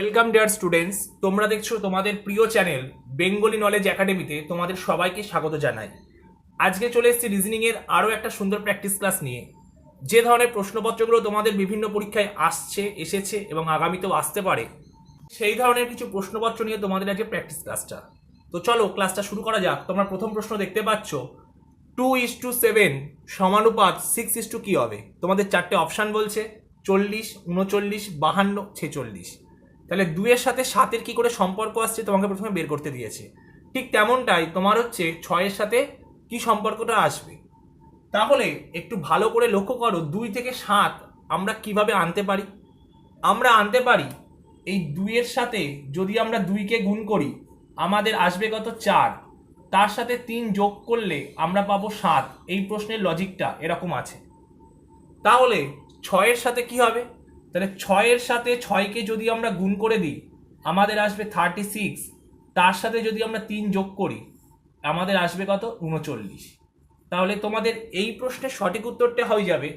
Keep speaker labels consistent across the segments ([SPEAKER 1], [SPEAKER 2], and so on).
[SPEAKER 1] welcome dear students তোমরা দেখছো তোমাদের প্রিয় চ্যানেল বেঙ্গলি নলেজ একাডেমিতে তোমাদের সবাইকে স্বাগত জানাই আজকে চলে এসেছি রিজনিংয়ের আরও একটা সুন্দর প্র্যাকটিস ক্লাস নিয়ে যে ধরনের প্রশ্নপত্রগুলো তোমাদের বিভিন্ন পরীক্ষায় আসছে এসেছে এবং আগামীতেও আসতে পারে সেই ধরনের কিছু প্রশ্নপত্র নিয়ে তোমাদের আজকে প্র্যাকটিস ক্লাসটা তো চলো ক্লাসটা শুরু করা যাক তোমরা প্রথম প্রশ্ন দেখতে পাচ্ছ টু ইস টু সেভেন সমানুপাত সিক্স ইস টু কী হবে তোমাদের চারটে অপশান বলছে চল্লিশ উনচল্লিশ বাহান্ন ছেচল্লিশ তাহলে দুয়ের সাথে সাতের কি করে সম্পর্ক আসছে তোমাকে প্রথমে বের করতে দিয়েছে ঠিক তেমনটাই তোমার হচ্ছে ছয়ের সাথে কি সম্পর্কটা আসবে তাহলে একটু ভালো করে লক্ষ্য করো দুই থেকে সাত আমরা কিভাবে আনতে পারি আমরা আনতে পারি এই দুইয়ের সাথে যদি আমরা দুইকে গুণ করি আমাদের আসবে কত চার তার সাথে তিন যোগ করলে আমরা পাবো সাত এই প্রশ্নের লজিকটা এরকম আছে তাহলে ছয়ের সাথে কি হবে তাহলে ছয়ের সাথে ছয়কে যদি আমরা গুণ করে দিই আমাদের আসবে থার্টি সিক্স তার সাথে যদি আমরা তিন যোগ করি আমাদের আসবে কত উনচল্লিশ তাহলে তোমাদের এই প্রশ্নের সঠিক উত্তরটা হয়ে যাবে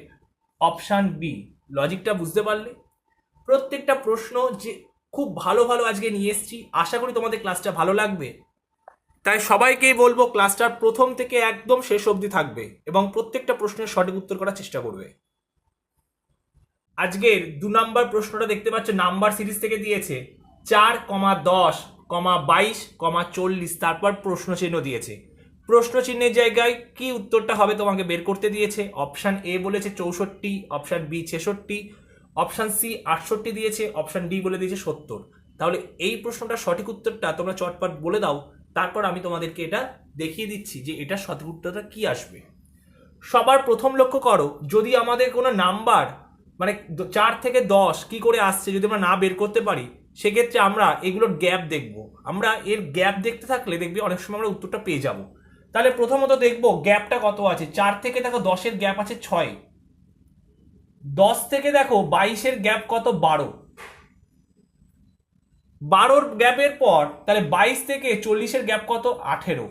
[SPEAKER 1] অপশান বি লজিকটা বুঝতে পারলে প্রত্যেকটা প্রশ্ন যে খুব ভালো ভালো আজকে নিয়ে এসছি আশা করি তোমাদের ক্লাসটা ভালো লাগবে তাই সবাইকেই বলবো ক্লাসটার প্রথম থেকে একদম শেষ অবধি থাকবে এবং প্রত্যেকটা প্রশ্নের সঠিক উত্তর করার চেষ্টা করবে আজকের দু নম্বর প্রশ্নটা দেখতে পাচ্ছ নাম্বার সিরিজ থেকে দিয়েছে চার কমা দশ কমা বাইশ কমা চল্লিশ তারপর প্রশ্ন চিহ্ন দিয়েছে প্রশ্ন চিহ্নের জায়গায় কি উত্তরটা হবে তোমাকে বের করতে দিয়েছে অপশান এ বলেছে চৌষট্টি অপশান বি ছেষট্টি অপশান সি আটষট্টি দিয়েছে অপশান ডি বলে দিয়েছে সত্তর তাহলে এই প্রশ্নটার সঠিক উত্তরটা তোমরা চটপট বলে দাও তারপর আমি তোমাদেরকে এটা দেখিয়ে দিচ্ছি যে এটার সঠিক উত্তরটা কী আসবে সবার প্রথম লক্ষ্য করো যদি আমাদের কোনো নাম্বার মানে চার থেকে দশ কি করে আসছে যদি আমরা না বের করতে পারি সেক্ষেত্রে আমরা এগুলোর গ্যাপ দেখব আমরা এর গ্যাপ দেখতে থাকলে দেখবি অনেক সময় আমরা উত্তরটা পেয়ে যাব তাহলে প্রথমত দেখব গ্যাপটা কত আছে চার থেকে দেখো দশের গ্যাপ আছে ছয় দশ থেকে দেখো বাইশের গ্যাপ কত বারো বারোর গ্যাপের পর তাহলে বাইশ থেকে চল্লিশের গ্যাপ কত আঠেরো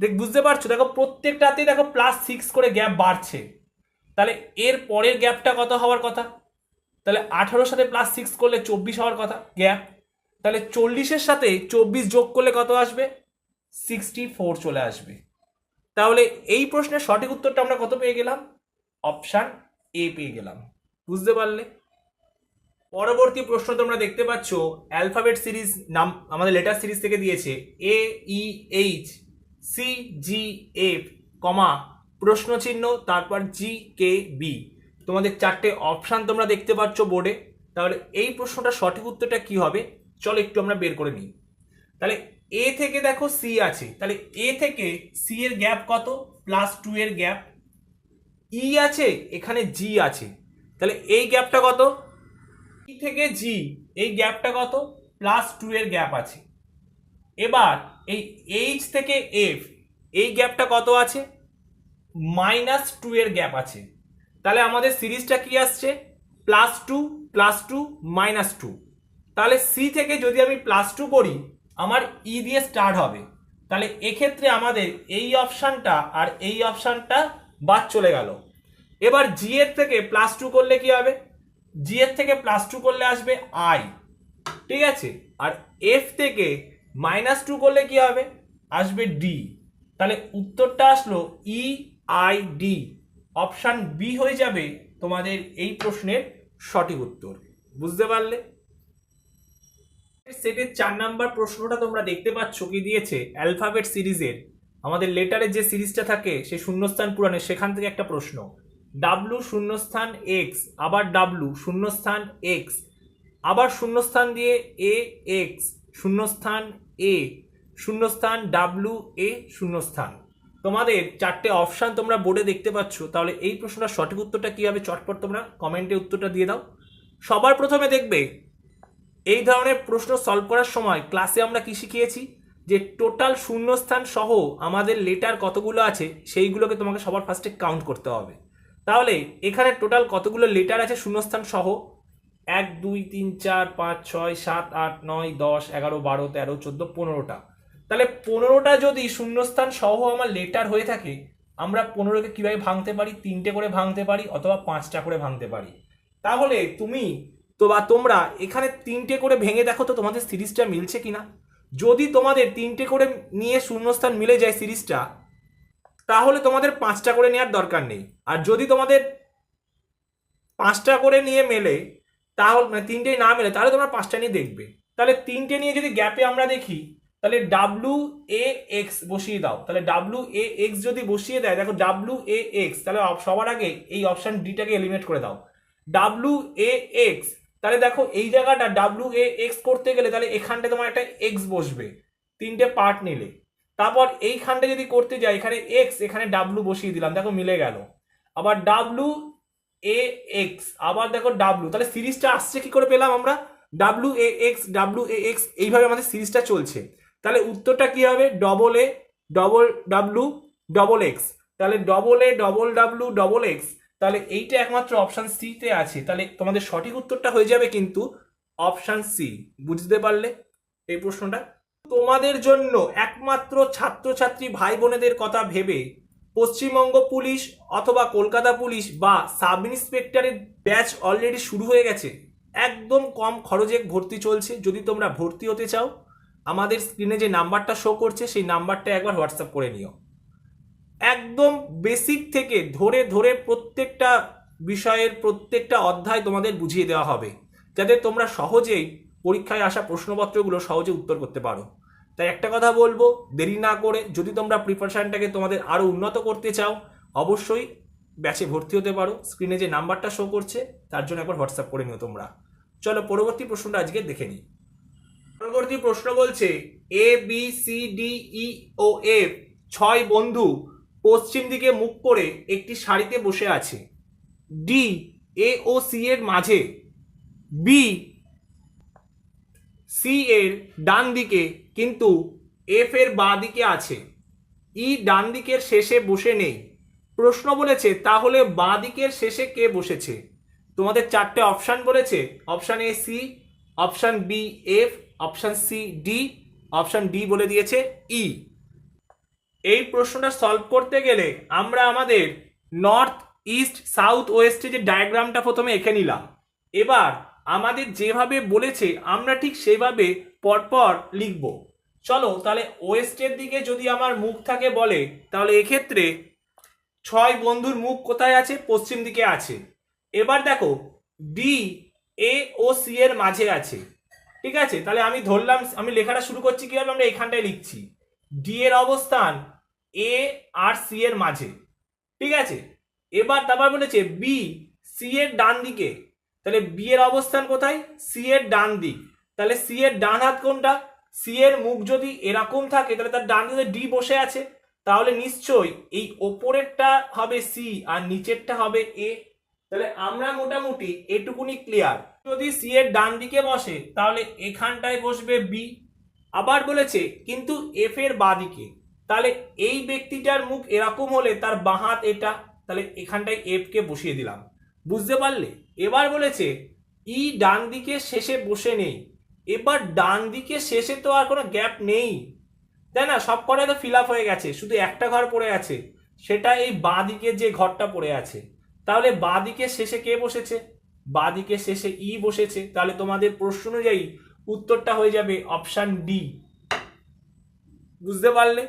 [SPEAKER 1] দেখ বুঝতে পারছো দেখো প্রত্যেকটাতেই দেখো প্লাস সিক্স করে গ্যাপ বাড়ছে তাহলে এর পরের গ্যাপটা কত হওয়ার কথা তাহলে আঠারোর সাথে প্লাস সিক্স করলে চব্বিশ হওয়ার কথা গ্যাপ তাহলে চল্লিশের সাথে চব্বিশ যোগ করলে কত আসবে সিক্সটি ফোর চলে আসবে তাহলে এই প্রশ্নের সঠিক উত্তরটা আমরা কত পেয়ে গেলাম অপশান এ পেয়ে গেলাম বুঝতে পারলে পরবর্তী প্রশ্ন তোমরা দেখতে পাচ্ছ অ্যালফাবেট সিরিজ নাম আমাদের লেটার সিরিজ থেকে দিয়েছে A E H C G F comma প্রশ্ন চিহ্ন তারপর জি কে বি তোমাদের চারটে অপশান তোমরা দেখতে পাচ্ছ বোর্ডে তাহলে এই প্রশ্নটা সঠিক উত্তরটা কি হবে চলো একটু আমরা বের করে নিই তাহলে এ থেকে দেখো সি আছে তাহলে এ থেকে সি এর গ্যাপ কত প্লাস টু এর গ্যাপ ই e আছে এখানে জি আছে তাহলে এই গ্যাপটা কত ই e থেকে জি এই গ্যাপটা কত প্লাস টু এর গ্যাপ আছে এবার এই এইচ থেকে এফ এই গ্যাপটা কত আছে মাইনাস টু এর গ্যাপ আছে তাহলে আমাদের সিরিজটা কি আসছে plus two plus two minus two তাহলে সি থেকে যদি আমি প্লাস টু করি আমার ই e দিয়ে স্টার্ট হবে তাহলে এক্ষেত্রে আমাদের এই অপশানটা আর এই অপশানটা বাদ চলে গেল এবার জি এর থেকে প্লাস টু করলে কি হবে জি এর থেকে প্লাস টু করলে আসবে আই ঠিক আছে আর এফ থেকে মাইনাস টু করলে কি হবে আসবে ডি তাহলে উত্তরটা আসলো E e I D option B হয়ে যাবে তোমাদের এই প্রশ্নের সঠিক উত্তর বুঝতে পারলে সেটের চার নাম্বার প্রশ্নটা তোমরা দেখতে পাচ্ছ কি দিয়েছে অ্যালফাবেট সিরিজের আমাদের লেটারের যে সিরিজটা থাকে সে শূন্যস্থান পুরাণে সেখান থেকে একটা প্রশ্ন ডাব্লু শূন্যস্থান এক্স আবার ডাব্লু শূন্যস্থান এক্স আবার শূন্যস্থান দিয়ে এ এক্স শূন্যস্থান এ শূন্যস্থান ডাব্লু এ শূন্যস্থান তোমাদের চারটে অপশান তোমরা বোর্ডে দেখতে পাচ্ছ তাহলে এই প্রশ্নটা সঠিক উত্তরটা কীভাবে হবে চটপট তোমরা কমেন্টে উত্তরটা দিয়ে দাও সবার প্রথমে দেখবে এই ধরনের প্রশ্ন সলভ করার সময় ক্লাসে আমরা কী শিখিয়েছি যে টোটাল শূন্যস্থান সহ আমাদের লেটার কতগুলো আছে সেইগুলোকে তোমাকে সবার ফার্স্টে কাউন্ট করতে হবে তাহলে এখানে টোটাল কতগুলো লেটার আছে শূন্যস্থান সহ এক দুই তিন চার পাঁচ ছয় সাত আট নয় দশ এগারো বারো তেরো চোদ্দো পনেরোটা তাহলে পনেরোটা যদি শূন্যস্থান সহ আমার লেটার হয়ে থাকে আমরা পনেরোকে কীভাবে ভাঙতে পারি তিনটে করে ভাঙতে পারি অথবা পাঁচটা করে ভাঙতে পারি তাহলে তুমি তো বা তোমরা এখানে তিনটে করে ভেঙে দেখো তো তোমাদের সিরিজটা মিলছে কিনা যদি তোমাদের তিনটে করে নিয়ে শূন্যস্থান মিলে যায় সিরিজটা তাহলে তোমাদের পাঁচটা করে নেওয়ার দরকার নেই আর যদি তোমাদের পাঁচটা করে নিয়ে মেলে তাহলে মানে তিনটে না মেলে তাহলে তোমরা পাঁচটা নিয়ে দেখবে তাহলে তিনটে নিয়ে যদি গ্যাপে আমরা দেখি তাহলে ডাব্লু এ এক্স বসিয়ে দাও তাহলে ডাব্লু এ এক্স যদি বসিয়ে দেয় দেখো ডাব্লু এ এক্স তাহলে সবার আগে এই অপশান ডিটাকে এলিমিনেট করে দাও ডাব্লু এ এক্স তাহলে দেখো এই জায়গাটা ডাব্লু এ এক্স করতে গেলে তাহলে এখানটা তোমার একটা এক্স বসবে তিনটে পার্ট নিলে তারপর এইখানটা যদি করতে যাই এখানে এক্স এখানে ডাব্লু বসিয়ে দিলাম দেখো মিলে গেল আবার ডাব্লু এ এক্স আবার দেখো ডাব্লু তাহলে সিরিজটা আসছে কি করে পেলাম আমরা W A X W A X এইভাবে আমাদের সিরিজটা চলছে তাহলে উত্তরটা কি হবে double A double W double X তাহলে double A double W double X তাহলে এইটা একমাত্র অপশান সিতে আছে তাহলে তোমাদের সঠিক উত্তরটা হয়ে যাবে কিন্তু অপশান সি বুঝতে পারলে এই প্রশ্নটা তোমাদের জন্য একমাত্র ছাত্রছাত্রী ভাই বোনেদের কথা ভেবে পশ্চিমবঙ্গ পুলিশ অথবা কলকাতা পুলিশ বা সাব ইন্সপেক্টরের ব্যাচ অলরেডি শুরু হয়ে গেছে একদম কম খরচে ভর্তি চলছে যদি তোমরা ভর্তি হতে চাও আমাদের স্ক্রিনে যে নাম্বারটা শো করছে সেই নাম্বারটা একবার হোয়াটসঅ্যাপ করে নিও একদম বেসিক থেকে ধরে ধরে প্রত্যেকটা বিষয়ের প্রত্যেকটা অধ্যায় তোমাদের বুঝিয়ে দেওয়া হবে যাতে তোমরা সহজেই পরীক্ষায় আসা প্রশ্নপত্রগুলো সহজে উত্তর করতে পারো তাই একটা কথা বলবো দেরি না করে যদি তোমরা প্রিপারেশানটাকে তোমাদের আরও উন্নত করতে চাও অবশ্যই ব্যাচে ভর্তি হতে পারো স্ক্রিনে যে নাম্বারটা শো করছে তার জন্য একবার হোয়াটসঅ্যাপ করে নিও তোমরা চলো পরবর্তী প্রশ্নটা আজকে দেখে নিই পরবর্তী প্রশ্ন বলছে A B C D E O F ছয় বন্ধু পশ্চিম দিকে মুখ করে একটি শাড়িতে বসে আছে ডি এ ও সি এর মাঝে বি সি এর ডান দিকে কিন্তু এফ এর বাঁ দিকে আছে ই e ডান দিকের শেষে বসে নেই প্রশ্ন বলেছে তাহলে বাঁ দিকের শেষে কে বসেছে তোমাদের চারটে অপশান বলেছে option A C option B F option C D option D বলে দিয়েছে ই এই প্রশ্নটা সলভ করতে গেলে আমরা আমাদের নর্থ ইস্ট সাউথ ওয়েস্টের যে ডায়াগ্রামটা প্রথমে এঁকে নিলাম এবার আমাদের যেভাবে বলেছে আমরা ঠিক সেভাবে পরপর লিখব চলো তাহলে ওয়েস্টের দিকে যদি আমার মুখ থাকে বলে তাহলে এক্ষেত্রে ছয় বন্ধুর মুখ কোথায় আছে পশ্চিম দিকে আছে এবার দেখো ডি এ ও সি এর মাঝে আছে ঠিক আছে তাহলে আমি ধরলাম আমি লেখাটা শুরু করছি কিভাবে আমরা এখানটায় লিখছি ডি এর অবস্থান এ আর সি এর মাঝে ঠিক আছে এবার তারপর বলেছে বি সি এর ডান দিকে তাহলে বি এর অবস্থান কোথায় সি এর ডান দিক তাহলে সি এর ডান হাত কোনটা সি এর মুখ যদি এরকম থাকে তাহলে তার ডান দিকে ডি বসে আছে তাহলে নিশ্চয়ই এই ওপরেরটা হবে সি আর নিচেরটা হবে এ তাহলে আমরা মোটামুটি এটুকুনি ক্লিয়ার যদি সি এর ডান দিকে বসে তাহলে এখানটায় বসবে বি আবার বলেছে কিন্তু এফ এর বা দিকে তাহলে এই ব্যক্তিটার মুখ এরকম হলে তার হাত এটা তাহলে এখানটায় এফকে বসিয়ে দিলাম বুঝতে পারলে এবার বলেছে ই e ডান দিকে শেষে বসে নেই এবার ডান দিকে শেষে তো আর কোনো গ্যাপ নেই তাই না সব কটা তো ফিল আপ হয়ে গেছে শুধু একটা ঘর পড়ে আছে সেটা এই বাঁ দিকে যে ঘরটা পড়ে আছে তাহলে বাদিকে শেষে কে বসেছে বাদিকে শেষে ই বসেছে তাহলে তোমাদের প্রশ্ন অনুযায়ী উত্তরটা হয়ে যাবে অপশান ডি বুঝতে পারলে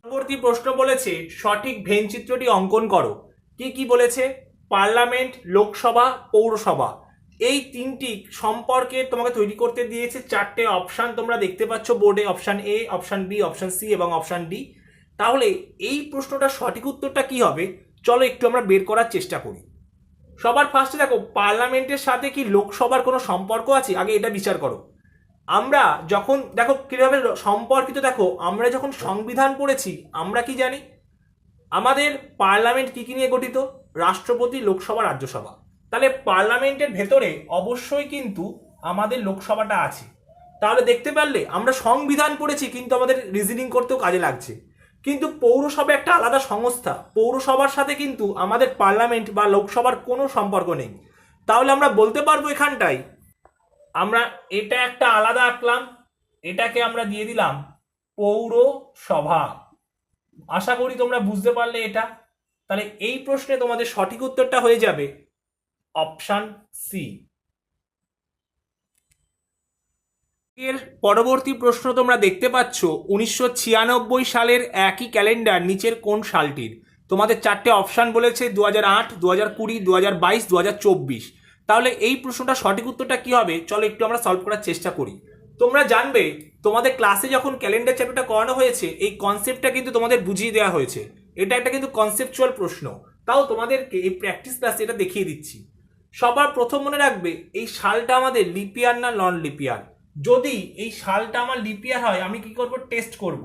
[SPEAKER 1] পরবর্তী প্রশ্ন বলেছে সঠিক ভেন চিত্রটি অঙ্কন করো কি কি বলেছে পার্লামেন্ট লোকসভা পৌরসভা এই তিনটি সম্পর্কে তোমাকে তৈরি করতে দিয়েছে চারটে অপশান তোমরা দেখতে পাচ্ছ বোর্ডে option A option B option C এবং অপশান ডি তাহলে এই প্রশ্নটা সঠিক উত্তরটা কি হবে চলো একটু আমরা বের করার চেষ্টা করি সবার ফার্স্টে দেখো পার্লামেন্টের সাথে কি লোকসভার কোনো সম্পর্ক আছে আগে এটা বিচার করো আমরা যখন দেখো কীভাবে সম্পর্কিত দেখো আমরা যখন সংবিধান পড়েছি আমরা কি জানি আমাদের পার্লামেন্ট কি কী নিয়ে গঠিত রাষ্ট্রপতি লোকসভা রাজ্যসভা তাহলে পার্লামেন্টের ভেতরে অবশ্যই কিন্তু আমাদের লোকসভাটা আছে তাহলে দেখতে পারলে আমরা সংবিধান পড়েছি কিন্তু আমাদের রিজনিং করতেও কাজে লাগছে কিন্তু পৌরসভা একটা আলাদা সংস্থা পৌরসভার সাথে কিন্তু আমাদের পার্লামেন্ট বা লোকসভার কোনো সম্পর্ক নেই তাহলে আমরা বলতে পারবো এখানটাই আমরা এটা একটা আলাদা আঁকলাম এটাকে আমরা দিয়ে দিলাম পৌরসভা আশা করি তোমরা বুঝতে পারলে এটা তাহলে এই প্রশ্নে তোমাদের সঠিক উত্তরটা হয়ে যাবে অপশান সি এর পরবর্তী প্রশ্ন তোমরা দেখতে পাচ্ছ উনিশশো সালের একই ক্যালেন্ডার নিচের কোন সালটির তোমাদের চারটে অপশান বলেছে দু হাজার আট দু হাজার কুড়ি দু হাজার বাইশ দু হাজার চব্বিশ তাহলে এই প্রশ্নটা সঠিক উত্তরটা কী হবে চলো একটু আমরা সলভ করার চেষ্টা করি তোমরা জানবে তোমাদের ক্লাসে যখন ক্যালেন্ডার চ্যাপ্টারটা করানো হয়েছে এই কনসেপ্টটা কিন্তু তোমাদের বুঝিয়ে দেওয়া হয়েছে এটা একটা কিন্তু কনসেপচুয়াল প্রশ্ন তাও তোমাদেরকে এই প্র্যাকটিস ক্লাসে এটা দেখিয়ে দিচ্ছি সবার প্রথম মনে রাখবে এই সালটা আমাদের লিপিয়ার না নন লিপিয়ার যদি এই সালটা আমার লিপিয়ার হয় আমি কি করব টেস্ট করব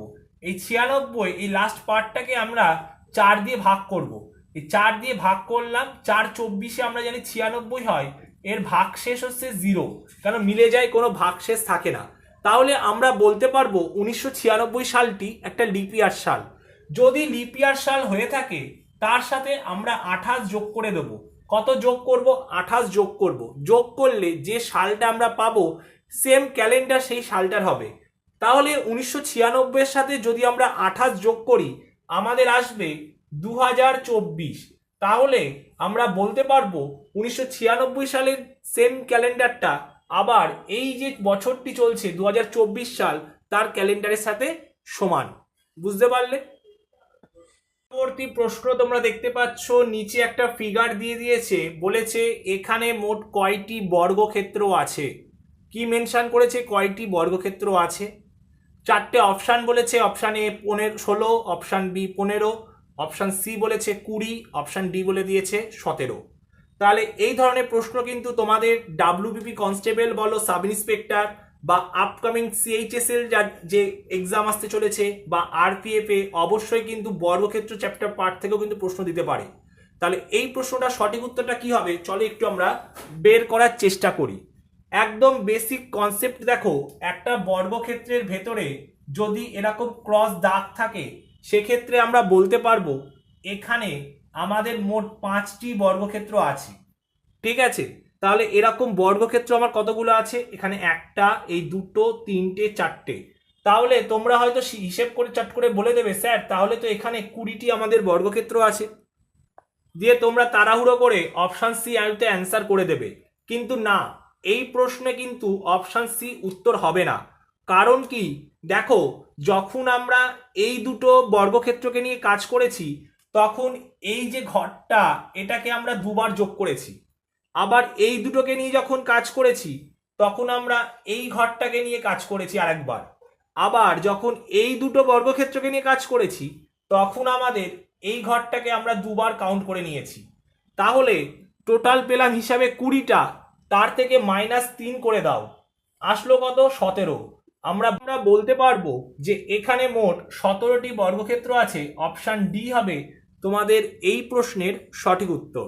[SPEAKER 1] এই ছিয়ানব্বই এই লাস্ট পার্টটাকে আমরা চার দিয়ে ভাগ করব এই চার দিয়ে ভাগ করলাম চার চব্বিশে আমরা জানি ছিয়ানব্বই হয় এর ভাগশেষ হচ্ছে জিরো কেন মিলে যায় কোনো ভাগশেষ থাকে না তাহলে আমরা বলতে পারবো উনিশশো সালটি একটা লিপিয়ার সাল যদি লিপিয়ার সাল হয়ে থাকে তার সাথে আমরা আঠাশ যোগ করে দেব কত যোগ করব আঠাশ যোগ করব যোগ করলে যে সালটা আমরা পাবো সেম ক্যালেন্ডার সেই সালটার হবে তাহলে উনিশশো ছিয়ানব্বইয়ের সাথে যদি আমরা আঠাশ যোগ করি আমাদের আসবে দু হাজার চব্বিশ তাহলে আমরা বলতে পারবো উনিশশো ছিয়ানব্বই সালের সেম ক্যালেন্ডারটা আবার এই যে বছরটি চলছে দু সাল তার ক্যালেন্ডারের সাথে সমান বুঝতে পারলে পরবর্তী প্রশ্ন তোমরা দেখতে পাচ্ছ নিচে একটা ফিগার দিয়ে দিয়েছে বলেছে এখানে মোট কয়টি বর্গক্ষেত্র আছে কি মেনশান করেছে কয়টি বর্গক্ষেত্র আছে চারটে অপশান বলেছে অপশান এ পনেরো ষোলো অপশান বি পনেরো অপশান সি বলেছে কুড়ি অপশান ডি বলে দিয়েছে সতেরো তাহলে এই ধরনের প্রশ্ন কিন্তু তোমাদের ডাব্লিউবিপি কনস্টেবল বলো সাব ইন্সপেক্টর বা আপকামিং সিএইচএসএল যার যে এক্সাম আসতে চলেছে বা আরপিএফে অবশ্যই কিন্তু বর্গক্ষেত্র চ্যাপ্টার পার্ট থেকেও কিন্তু প্রশ্ন দিতে পারে তাহলে এই প্রশ্নটা সঠিক উত্তরটা কি হবে চলো একটু আমরা বের করার চেষ্টা করি একদম বেসিক কনসেপ্ট দেখো একটা বর্গক্ষেত্রের ভেতরে যদি এরকম ক্রস দাগ থাকে সেক্ষেত্রে আমরা বলতে পারবো এখানে আমাদের মোট পাঁচটি বর্গক্ষেত্র আছে ঠিক আছে তাহলে এরকম বর্গক্ষেত্র আমার কতগুলো আছে এখানে একটা এই দুটো তিনটে চারটে তাহলে তোমরা হয়তো হিসেব করে চাট করে বলে দেবে স্যার তাহলে তো এখানে কুড়িটি আমাদের বর্গক্ষেত্র আছে দিয়ে তোমরা তাড়াহুড়ো করে অপশান সি আলতে অ্যান্সার করে দেবে কিন্তু না এই প্রশ্নে কিন্তু অপশান সি উত্তর হবে না কারণ কি দেখো যখন আমরা এই দুটো বর্গক্ষেত্রকে নিয়ে কাজ করেছি তখন এই যে ঘরটা এটাকে আমরা দুবার যোগ করেছি আবার এই দুটোকে নিয়ে যখন কাজ করেছি তখন আমরা এই ঘরটাকে নিয়ে কাজ করেছি আরেকবার আবার যখন এই দুটো বর্গক্ষেত্রকে নিয়ে কাজ করেছি তখন আমাদের এই ঘরটাকে আমরা দুবার কাউন্ট করে নিয়েছি তাহলে টোটাল পেলাম হিসাবে কুড়িটা তার থেকে মাইনাস তিন করে দাও আসলো কত সতেরো আমরা আমরা বলতে পারবো যে এখানে মোট সতেরোটি বর্গক্ষেত্র আছে অপশান ডি হবে তোমাদের এই প্রশ্নের সঠিক উত্তর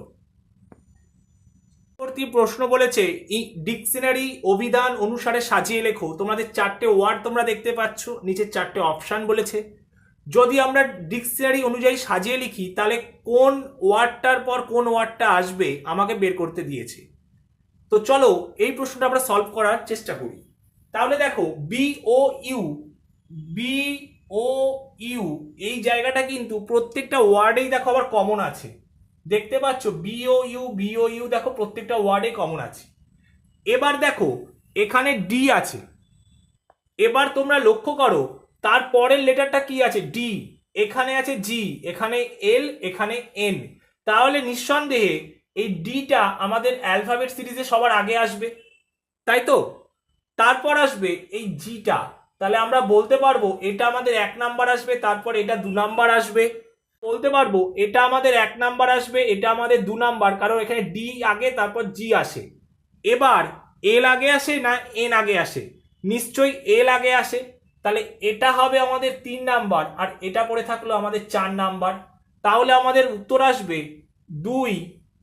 [SPEAKER 1] পরবর্তী প্রশ্ন বলেছে এই ডিকশনারি অভিধান অনুসারে সাজিয়ে লেখো তোমাদের চারটে ওয়ার্ড তোমরা দেখতে পাচ্ছ নিচের চারটে অপশান বলেছে যদি আমরা ডিকশনারি অনুযায়ী সাজিয়ে লিখি তাহলে কোন ওয়ার্ডটার পর কোন ওয়ার্ডটা আসবে আমাকে বের করতে দিয়েছে তো চলো এই প্রশ্নটা আমরা সলভ করার চেষ্টা করি তাহলে দেখো B O U B O U এই জায়গাটা কিন্তু প্রত্যেকটা ওয়ার্ডেই দেখো আবার কমন আছে দেখতে পাচ্ছ B O U B O U দেখো প্রত্যেকটা ওয়ার্ডে কমন আছে এবার দেখো এখানে ডি আছে এবার তোমরা লক্ষ্য করো তার পরের লেটারটা কি আছে ডি এখানে আছে জি এখানে এল এখানে এন তাহলে নিঃসন্দেহে এই ডিটা আমাদের অ্যালফাবেট সিরিজে সবার আগে আসবে তাই তো তারপর আসবে এই জিটা তাহলে আমরা বলতে পারবো এটা আমাদের এক নাম্বার আসবে তারপর এটা দু নাম্বার আসবে বলতে পারবো এটা আমাদের এক নাম্বার আসবে এটা আমাদের দু নাম্বার কারণ এখানে ডি আগে তারপর জি আসে এবার এল আগে আসে না এন আগে আসে নিশ্চয়ই এল আগে আসে তাহলে এটা হবে আমাদের তিন নাম্বার আর এটা পড়ে থাকলো আমাদের চার নাম্বার তাহলে আমাদের উত্তর আসবে দুই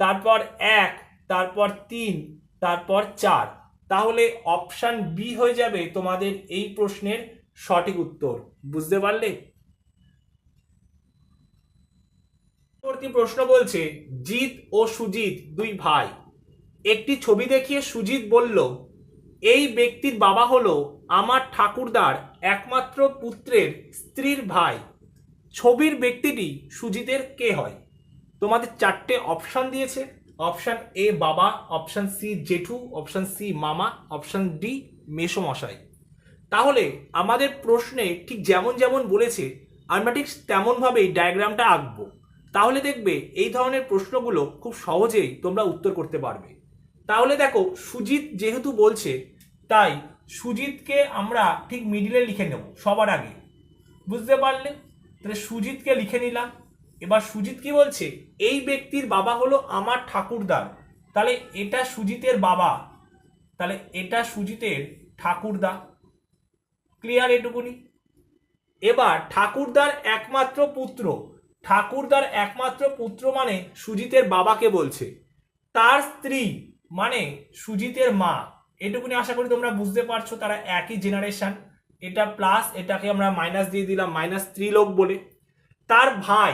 [SPEAKER 1] তারপর এক তারপর তিন তারপর চার তাহলে অপশান বি হয়ে যাবে তোমাদের এই প্রশ্নের সঠিক উত্তর বুঝতে পারলে পরবর্তী প্রশ্ন বলছে জিৎ ও সুজিত দুই ভাই একটি ছবি দেখিয়ে সুজিত বলল এই ব্যক্তির বাবা হলো আমার ঠাকুরদার একমাত্র পুত্রের স্ত্রীর ভাই ছবির ব্যক্তিটি সুজিতের কে হয় তোমাদের চারটে অপশান দিয়েছে অপশান এ বাবা অপশান সি জেঠু অপশান সি মামা অপশান ডি মেসমশাই তাহলে আমাদের প্রশ্নে ঠিক যেমন যেমন বলেছে আমরা ঠিক তেমনভাবেই ডায়াগ্রামটা আঁকবো তাহলে দেখবে এই ধরনের প্রশ্নগুলো খুব সহজেই তোমরা উত্তর করতে পারবে তাহলে দেখো সুজিত যেহেতু বলছে তাই সুজিতকে আমরা ঠিক মিডিলে লিখে নেব সবার আগে বুঝতে পারলে তাহলে সুজিতকে লিখে নিলাম এবার সুজিত কি বলছে এই ব্যক্তির বাবা হলো আমার ঠাকুরদার তাহলে এটা সুজিতের বাবা তাহলে এটা সুজিতের ঠাকুরদা ক্লিয়ার এটুকুনি এবার ঠাকুরদার একমাত্র পুত্র ঠাকুরদার একমাত্র পুত্র মানে সুজিতের বাবাকে বলছে তার স্ত্রী মানে সুজিতের মা এটুকুনি আশা করি তোমরা বুঝতে পারছো তারা একই জেনারেশন এটা প্লাস এটাকে আমরা মাইনাস দিয়ে দিলাম মাইনাস স্ত্রী লোক বলে তার ভাই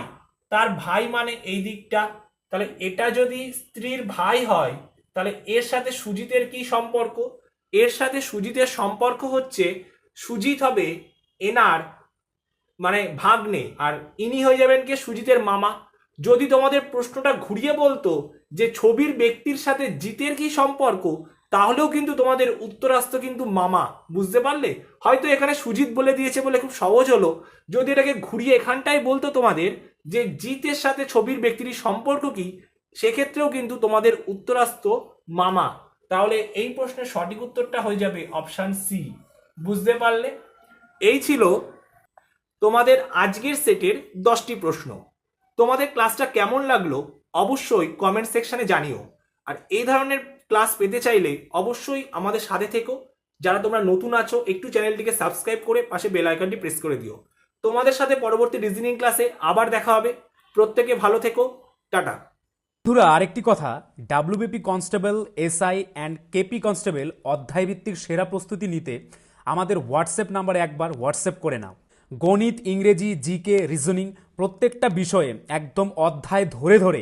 [SPEAKER 1] তার ভাই মানে এই দিকটা তাহলে এটা যদি স্ত্রীর ভাই হয় তাহলে এর সাথে সুজিতের কি সম্পর্ক এর সাথে সুজিতের সম্পর্ক হচ্ছে সুজিত হবে এনার মানে ভাগ্নে আর ইনি হয়ে যাবেন কে সুজিতের মামা যদি তোমাদের প্রশ্নটা ঘুরিয়ে বলতো যে ছবির ব্যক্তির সাথে জিতের কি সম্পর্ক তাহলেও কিন্তু তোমাদের উত্তরাস্ত কিন্তু মামা বুঝতে পারলে হয়তো এখানে সুজিত বলে দিয়েছে বলে খুব সহজ হলো যদি এটাকে ঘুরিয়ে এখানটাই বলতো তোমাদের যে জিতের সাথে ছবির ব্যক্তির সম্পর্ক কি সেক্ষেত্রেও কিন্তু তোমাদের উত্তরাস্ত মামা তাহলে এই প্রশ্নের সঠিক উত্তরটা হয়ে যাবে অপশান সি বুঝতে পারলে এই ছিল তোমাদের আজকের সেটের দশটি প্রশ্ন তোমাদের ক্লাসটা কেমন লাগলো অবশ্যই কমেন্ট সেকশানে জানিও আর এই ধরনের ক্লাস পেতে চাইলে অবশ্যই আমাদের সাথে থেকো যারা তোমরা নতুন আছো একটু চ্যানেলটিকে সাবস্ক্রাইব করে পাশে বেল আইকনটি প্রেস করে দিও তোমাদের সাথে পরবর্তী রিজনিং ক্লাসে আবার দেখা হবে প্রত্যেকে ভালো থেকো টাটা বন্ধুরা আরেকটি কথা WBP constable SI and KP constable অধ্যায়ভিত্তিক সেরা প্রস্তুতি নিতে আমাদের হোয়াটসঅ্যাপ নাম্বার একবার হোয়াটসঅ্যাপ করে নাও গণিত ইংরেজি জিকে রিজনিং প্রত্যেকটা বিষয়ে একদম অধ্যায় ধরে ধরে